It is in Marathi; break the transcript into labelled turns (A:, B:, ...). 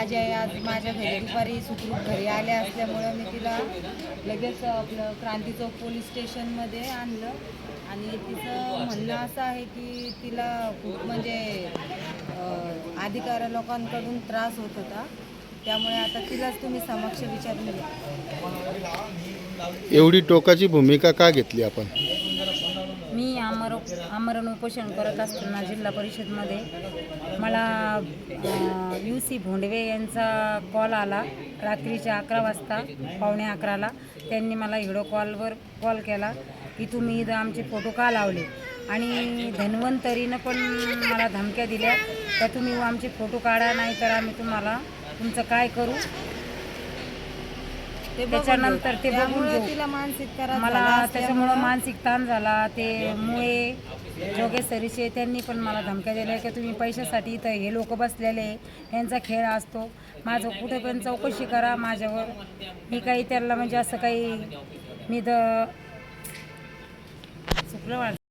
A: माझी आई आज माझ्या घरी दुपारी सुखरूप घरी आल्या असल्यामुळं मी तिला लगेच आपलं क्रांती चौक पोलीस स्टेशनमध्ये आणलं. आणि तिचं म्हणणं असं आहे की तिला खूप म्हणजे अधिकारी लोकांकडून त्रास होत होता. त्यामुळे आता तिलाच तुम्ही समक्ष विचारून घ्या.
B: एवढी टोकाची भूमिका का घेतली आपण?
C: मी आमर आमरण उपोषण करत असताना जिल्हा परिषदमध्ये मला सी भोंडवे यांचा कॉल आला रात्रीच्या अकरा वाजता पावणे अकराला. त्यांनी मला व्हिडिओ कॉलवर कॉल केला की तुम्ही इथं आमचे फोटो का लावले? आणि धन्वंतरीनं पण मला धमक्या दिल्या तर तुम्ही आमचे फोटो काढा नाही तर आम्ही तुम्हाला तुमचं काय करू? त्याच्यानंतर. ते बघून
A: त्यामुळे
C: घेऊ.
A: तिला मानसिक त्रास झाला
C: मला
A: असल्यामुळं-
C: त्याच्यामुळं मानसिक ताण झाला ते मुळे जोगे सरीचे त्यांनी पण मला धमक्या दिल्या की तुम्ही पैशासाठी इथं हे लोक बसलेले यांचा खेळ असतो माझं कुठे पण चौकशी करा माझ्यावर मी काही त्यांना म्हणजे असं काही मी द चुकलं वाटतं